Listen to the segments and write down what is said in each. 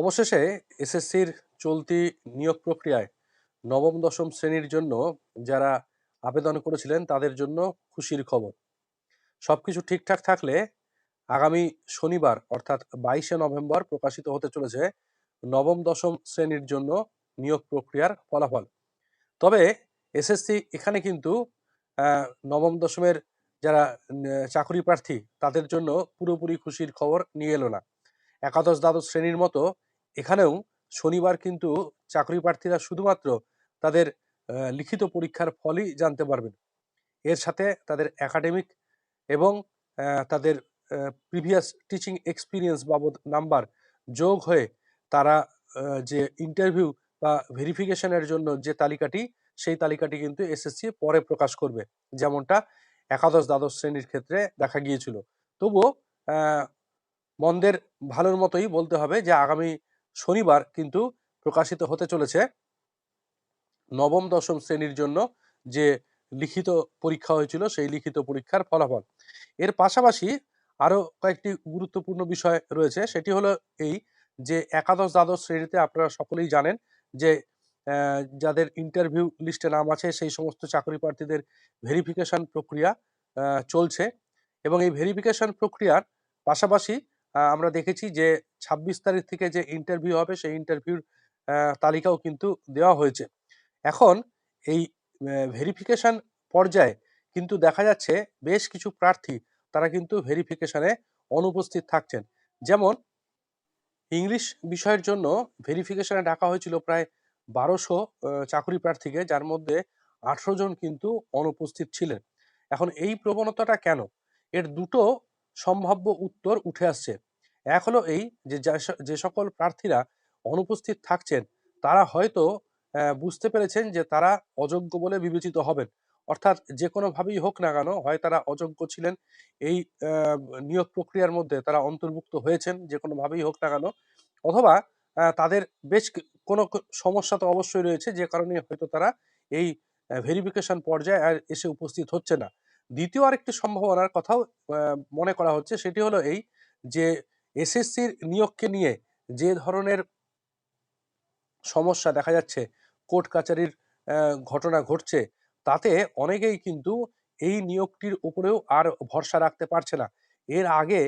অবশেষে এসএসসির চলতি নিয়োগ প্রক্রিয়ায় নবম, দশম শ্রেণির জন্য যারা আবেদন করেছিলেন তাদের জন্য খুশির খবর। সবকিছু ঠিকঠাক থাকলে আগামী শনিবার, অর্থাৎ বাইশে নভেম্বর, প্রকাশিত হতে চলেছে নবম, দশম শ্রেণির জন্য নিয়োগ প্রক্রিয়ার ফলাফল। তবে এসএসসি এখানে কিন্তু নবম, দশমের যারা চাকরি প্রার্থী তাদের জন্য পুরোপুরি খুশির খবর নিয়ে এলো না। একাদশ, দ্বাদশ শ্রেণির মতো এখানেও শনিবার কিন্তু চাকরি প্রার্থীরা শুধুমাত্র তাদের লিখিত পরীক্ষার ফলই জানতে পারবেন। এর সাথে তাদের একাডেমিক এবং তাদের প্রিভিয়াস টিচিং এক্সপিরিয়েন্স বাবদ নাম্বার যোগ হয়ে তারা যে ইন্টারভিউ বা ভেরিফিকেশনের জন্য যে তালিকাটি, সেই তালিকাটি কিন্তু এসএসসি পরে প্রকাশ করবে। যেমনটা একাদশ দ্বাদশ শ্রেণির ক্ষেত্রে দেখা গিয়েছিল। তবুও মন্দের ভালোর মতোই বলতে হবে যে আগামী শনিবার কিন্তু প্রকাশিত হতে চলেছে। নবম, দশম শ্রেণির জন্য যে লিখিত পরীক্ষা হয়েছিল, সেই লিখিত পরীক্ষার ফলাফল। এর পাশাপাশি আরও কয়েকটি গুরুত্বপূর্ণ বিষয় রয়েছে। সেটি হলো এই যে একাদশ, দ্বাদশ শ্রেণীতে আপনারা সকলেই জানেন যে যাদের ইন্টারভিউ লিস্টে নাম আছে, সেই সমস্ত চাকরি প্রার্থীদের ভেরিফিকেশন প্রক্রিয়া চলছে। এবং এই ভেরিফিকেশন প্রক্রিয়ার পাশাপাশি আমরা দেখেছি যে ছাব্বিশ তারিখ থেকে যে ইন্টারভিউ হবে, সেই ইন্টারভিউর তালিকাও কিন্তু দেওয়া হয়েছে। এখন এই ভেরিফিকেশন পর্যায়ে কিন্তু দেখা যাচ্ছে বেশ কিছু প্রার্থী তারা কিন্তু ভেরিফিকেশনে অনুপস্থিত থাকছেন। যেমন ইংলিশ বিষয়ের জন্য ভেরিফিকেশনে ডাকা হয়েছিল প্রায় বারোশো চাকরি প্রার্থীকে, যার মধ্যে আঠেরো জন কিন্তু অনুপস্থিত ছিলেন। এখন এই প্রবণতাটা কেন? এর দুটো সম্ভাব্য উত্তর উঠে আসছে। এক হলো এই যে যে সকল প্রার্থীরা অনুপস্থিত থাকছেন, তারা হয়তো বুঝতে পেরেছেন যে তারা অযোগ্য বলে বিবেচিত হবেন। অর্থাৎ যে কোনোভাবেই হোক না কেন, হয় তারা অযোগ্য ছিলেন, এই নিয়োগ প্রক্রিয়ার মধ্যে তারা অন্তর্ভুক্ত হয়েছেন যে কোনোভাবেই হোক না কেন, অথবা তাদের বেশ কোনো সমস্যা তো অবশ্যই রয়েছে, যে কারণে হয়তো তারা এই ভেরিফিকেশন পর্যায়ে আর এসে উপস্থিত হচ্ছে না। দ্বিতীয় আরেকটি সম্ভাবনার কথাও মনে করা হচ্ছে, সেটি হলো এই যে এসএসসির নিয়োগকে নিয়ে যে ধরনের সমস্যা দেখা যাচ্ছে, কোর্ট কাচারির ঘটনা ঘটছে, তাতে অনেকেই কিন্তু এই নিয়োগটির উপরেও আর ভরসা রাখতে পারছে না। এর আগে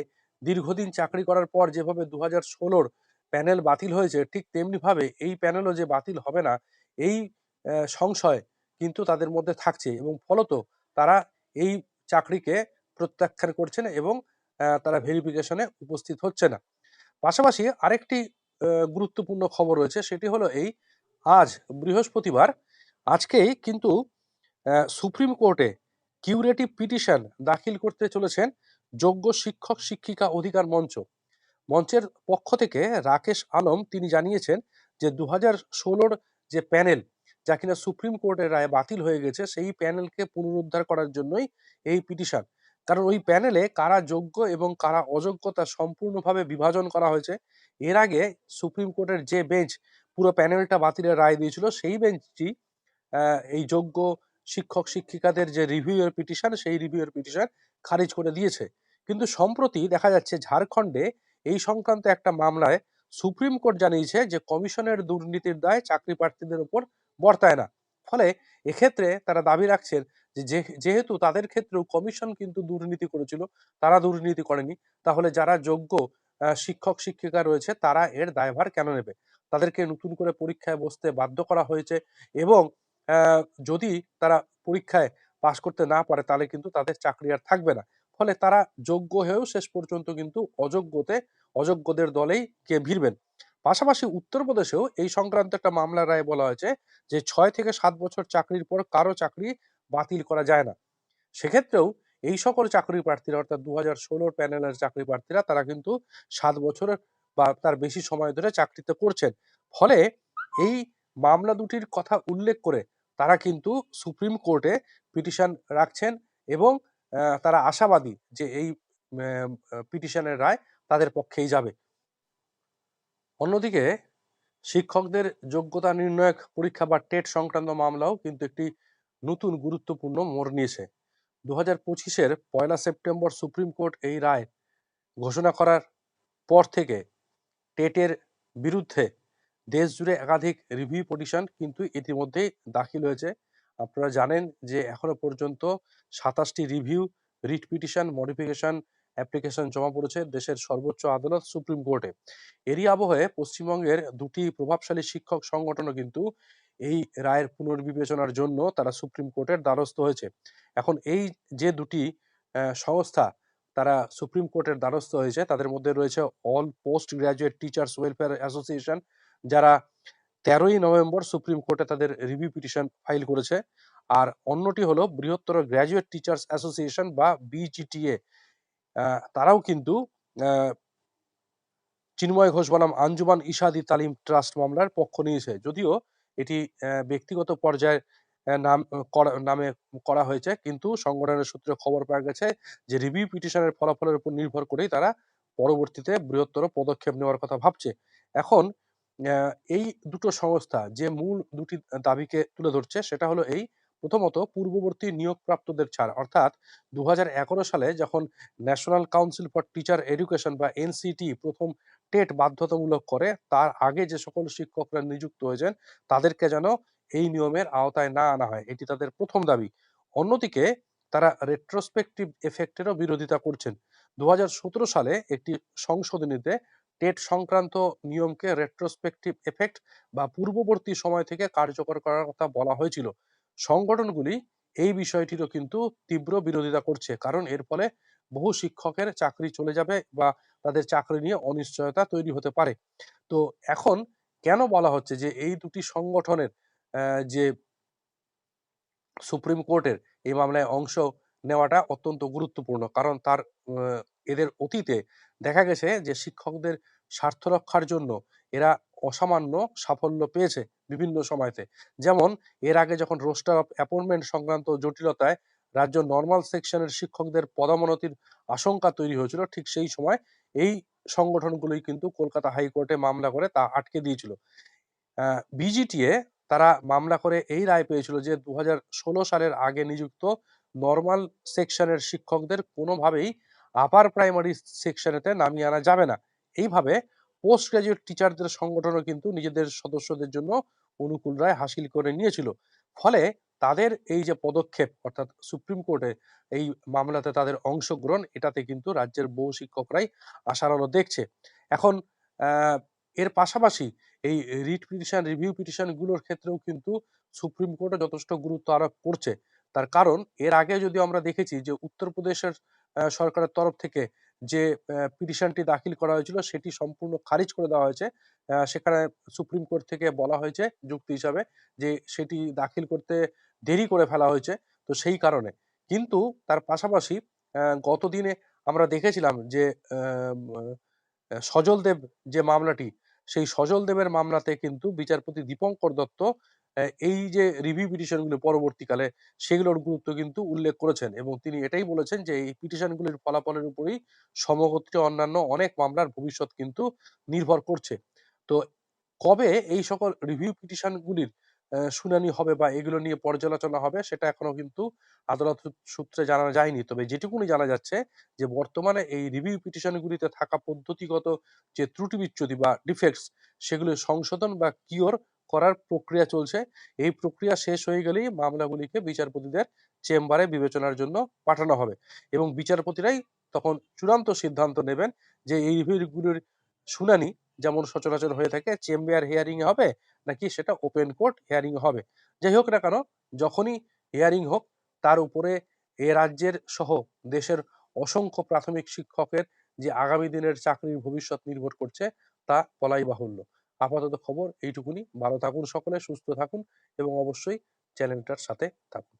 দীর্ঘদিন চাকরি করার পর যেভাবে দু হাজার ষোলোর প্যানেল বাতিল হয়েছে, ঠিক তেমনিভাবে এই প্যানেলও যে বাতিল হবে না, এই সংশয় কিন্তু তাদের মধ্যে থাকছে এবং ফলত তারা এই চাকরিকে প্রত্যাখ্যান করছেন এবং তারা ভেরিফিকেশনে উপস্থিত হচ্ছে না। পাশাপাশি আরেকটি গুরুত্বপূর্ণ খবর রয়েছে, সেটি হলো এই, আজ বৃহস্পতিবার, আজকেই কিন্তু সুপ্রিম কোর্টে কিউরেটিভ পিটিশন দাখিল করতে চলেছেন যোগ্য শিক্ষক, শিক্ষিকা অধিকার মঞ্চ। মঞ্চের পক্ষ থেকে রাকেশ আলম তিনি জানিয়েছেন যে দু হাজার ষোলোর যে প্যানেল, যা কিনা সুপ্রিম কোর্টের রায়ে বাতিল হয়ে গেছে, সেই প্যানেলকে পুনরুদ্ধার করার জন্যই এই পিটিশন কারণ ওই প্যানেলে কারা যোগ্য এবং কারা অযোগ্যতা সম্পূর্ণভাবে বিভাজন করা হয়েছে। এর আগে সুপ্রিম কোর্টের যে বেঞ্চ পুরো প্যানেলটা বাতিলের রায় দিয়েছিল, সেই বেঞ্চটি এই যোগ্য শিক্ষক, শিক্ষিকাদের যে রিভিউয়ের পিটিশন, সেই রিভিউয়ের পিটিশন খারিজ করে দিয়েছে। কিন্তু সম্প্রতি দেখা যাচ্ছে ঝাড়খণ্ডে এই সংক্রান্ত একটা মামলায় সুপ্রিম কোর্ট জানিয়েছে যে কমিশনের দুর্নীতির দায় চাকরি প্রার্থীদের উপর বর্তায় না। ফলে এক্ষেত্রে তারা দাবি রাখছেন যেহেতু তাদের ক্ষেত্রেও কমিশন কিন্তু দুর্নীতি করেছিল, তারা দুর্নীতি করেনি, তাহলে যারা যোগ্য শিক্ষক, শিক্ষিকা রয়েছে, তারা এর দায়ভার কেন নেবে? তাদেরকে নতুন করে পরীক্ষায় বসতে বাধ্য করা হয়েছে এবং যদি তারা পরীক্ষায় পাশ করতে না পারে, তাহলে কিন্তু তাদের চাকরি আর থাকবে না। ফলে তারা যোগ্য হয়েও শেষ পর্যন্ত কিন্তু অযোগ্যতে, অযোগ্যদের দলেই কে ভিড়বেন। পাশাপাশি উত্তরপ্রদেশেও এই সংক্রান্ত একটা মামলার রায় বলা হয়েছে যে, ছয় থেকে সাত বছর চাকরির পর কারও চাকরি বাতিল করা যায় না। সেক্ষেত্রেও এই সকল চাকরি প্রার্থীরা, অর্থাৎ দু হাজার ষোলোর প্যানেলের চাকরি প্রার্থীরা, তারা কিন্তু সাত বছরের বা তার বেশি সময় ধরে চাকরিতে করছেন ফলে এই মামলা দুটির কথা উল্লেখ করে তারা কিন্তু সুপ্রিম কোর্টে পিটিশন রাখছেন এবং তারা আশাবাদী যে এই পিটিশনের রায় তাদের পক্ষেই যাবে। অন্যদিকে শিক্ষকদের যোগ্যতা নির্ণায়ক পরীক্ষা বা টেট সংক্রান্ত মামলাও কিন্তু একটি নতুন গুরুত্বপূর্ণ মোড় নিয়েছে। দু হাজার পঁচিশের পয়লা সেপ্টেম্বর সুপ্রিম কোর্ট এই রায় ঘোষণা করার পর থেকে টেটের বিরুদ্ধে দেশ জুড়ে একাধিক রিভিউ পিটিশন কিন্তু ইতিমধ্যেই দাখিল হয়েছে। আপনারা জানেন যে এখনও পর্যন্ত সাতাশটি review, writ petition, modification, application জমা পড়েছে দেশের সর্বোচ্চ আদালত সুপ্রিম কোর্টে। এরই আবহে পশ্চিমবঙ্গের দুটি প্রভাবশালী শিক্ষক সংগঠনও কিন্তু এই রায়ের পুনর্বিবেচনার জন্য তারা সুপ্রিম কোর্টের দ্বারস্থ হয়েছে। এখন এই যে দুটি সংস্থা তারা সুপ্রিম কোর্টের দ্বারস্থ হয়েছে, তাদের মধ্যে রয়েছে all post graduate teachers welfare association, যারা তেরোই নভেম্বর সুপ্রিম কোর্টে তাদের রিভিউ পিটিশন ফাইল করেছে। আর অন্যটি হলো বৃহত্তর গ্র্যাজুয়েট টিচার্স অ্যাসোসিয়েশন বা বিজিটিএ। তারাও কিন্তু চিন্ময় ঘোষ বনাম আঞ্জুমান ইশাদি তালিম ট্রাস্ট মামলার পক্ষ নিয়েছে। যদিও এটি ব্যক্তিগত পর্যায়ে নাম নামে করা হয়েছে। কিন্তু সংগঠনের সূত্রে খবর পাওয়া গেছে যে, রিভিউ পিটিশনের ফলাফলের উপর নির্ভর করেই তারা পরবর্তীতে বৃহত্তর পদক্ষেপ নেওয়ার কথা ভাবছে। এখন এই দুটো সংস্থা যে মূল দুটি দাবিকে তুলে ধরছে, সেটা হলো এই, প্রথমত পূর্ববর্তী নিয়োগপ্রাপ্তদের ছাড়। অর্থাৎ দু হাজার এগারো সালে যখন national council for teacher education বা এনসিটি প্রথম টেট বাধ্যতামূলক করে, তার আগে যে সকল শিক্ষকরা নিযুক্ত হয়েছেন, তাদেরকে যেন এই নিয়মের আওতায় না আনা হয়। এটি তাদের প্রথম দাবি। অন্যদিকে, তারা রেট্রোস্পেক্টিভ এফেক্টেরও বিরোধিতা করছেন। দু সালে একটি সংশোধনীতে টেট সংক্রান্ত নিয়মকে রেট্রোস্পেক্টিভ এফেক্ট বা পূর্ববর্তী সময় থেকে কার্যকর করার কথা বলা হয়েছিল। সংগঠনগুলি এই বিষয়টিরও কিন্তু তীব্র বিরোধিতা করছে, কারণ এর ফলে বহু শিক্ষকের চাকরি চলে যাবে বা তাদের চাকরি নিয়ে অনিশ্চয়তা তৈরি হতে পারে। তো এখন কেন বলা হচ্ছে যে এই দুটি সংগঠনের যে সুপ্রিম কোর্টের এই মামলায় অংশ নেওয়াটা অত্যন্ত গুরুত্বপূর্ণ। কারণ তার এদের অতীতে দেখা গেছে যে শিক্ষকদের স্বার্থ রক্ষার জন্য এরা অসামান্য সাফল্য পেয়েছে বিভিন্ন সময়তে। যেমন এর আগে যখন রোস্টার অফ অ্যাপয়েন্টমেন্ট সংক্রান্ত জটিলতায় রাজ্য নর্মাল সেকশনের শিক্ষকদের পদোন্নতির আশঙ্কা তৈরি হয়েছিল। ঠিক সেই সময় এই সংগঠনগুলোই কিন্তু কলকাতা হাইকোর্টে মামলা করে তা আটকে দিয়েছিল। বিজিটিএ তারা মামলা করে এই রায় পেয়েছিল যে দু সালের আগে নিযুক্ত নর্মাল সেকশনের শিক্ষকদের কোনোভাবেই আপার প্রাইমারি সেকশনেতে নামিয়ে আনা যাবে না। এইভাবে পোস্ট গ্রাজুয়েট টিচারদের সংগঠনও কিন্তু নিজেদের সদস্যদের জন্য অনুকূল রায় হাসিল করে নিয়েছিল। ফলে তাদের এই যে পদক্ষেপ, অর্থাৎ সুপ্রিম কোর্টে এই মামলাতে তাদের অংশগ্রহণ, এটাতে কিন্তু রাজ্যের বহু শিক্ষকরাই আশার আলো দেখছে। এখন এর পাশাপাশি এই রিট পিটিশন, রিভিউ পিটিশনগুলোর ক্ষেত্রেও কিন্তু সুপ্রিম কোর্টে যথেষ্ট গুরুত্ব আরোপ করছে। তার কারণ, এর আগে যদি আমরা দেখেছি যে উত্তরপ্রদেশের সরকারের তরফ থেকে যে পিটিশনটি দাখিল করা হয়েছিল, সেটি সম্পূর্ণ খারিজ করে দেওয়া হয়েছে। সেখানে সুপ্রিম কোর্ট থেকে বলা হয়েছে, যুক্তি হিসাবে যে সেটি দাখিল করতে দেরি করে ফেলা হয়েছে, তো সেই কারণে। কিন্তু তার পাশাপাশি গতদিনে আমরা দেখেছিলাম যে সজল দেব যে মামলাটি, সেই সজল দেবের মামলাতে কিন্তু বিচারপতি দীপঙ্কর দত্ত এই যে রিভিউ পিটিশনগুলো পরবর্তীকালে, সেগুলোর গুরুত্ব কিন্তু উল্লেখ করেছেন এবং তিনি এটাই বলেছেন যে, এই পিটিশনগুলির ফলাফলের উপরই সমগোত্রী অন্যান্য অনেক মামলার ভবিষ্যৎ কিন্তু নির্ভর করছে। তো কবে এই সকল রিভিউ পিটিশনগুলির শুনানি হবে বা এগুলো নিয়ে পর্যালোচনা হবে, সেটা এখনও কিন্তু আদালত সূত্রে জানা যায়নি। তবে যেটুকুনি জানা যাচ্ছে যে, বর্তমানে এই রিভিউ পিটিশনগুলিতে থাকা পদ্ধতিগত যে ত্রুটি বিচ্যুতি বা ডিফেক্টস সেগুলো সংশোধন বা কিওর করার প্রক্রিয়া চলছে। এই প্রক্রিয়া শেষ হয়ে গেলেই মামলাগুলিকে বিচারপতিদের চেম্বারে বিবেচনার জন্য পাঠানো হবে এবং বিচারপতিরাই তখন চূড়ান্ত সিদ্ধান্ত নেবেন যে, এই রিভিউগুলির শুনানি যেমন সচরাচর হয়ে থাকে, চেম্বার হিয়ারিং হবে নাকি সেটা ওপেন কোর্ট হিয়ারিং হবে। যাই হোক না কেন, যখনই হিয়ারিং হোক, তার উপরে এ রাজ্যের সহ দেশের অসংখ্য প্রাথমিক শিক্ষকের যে আগামী দিনের চাকরির ভবিষ্যৎ নির্ভর করছে, তা বলাই বাহুল্য। আপাতত খবর এইটুকুনি। ভালো থাকুন সকলে, সুস্থ থাকুন এবং অবশ্যই চ্যানেলটার সাথে থাকুন।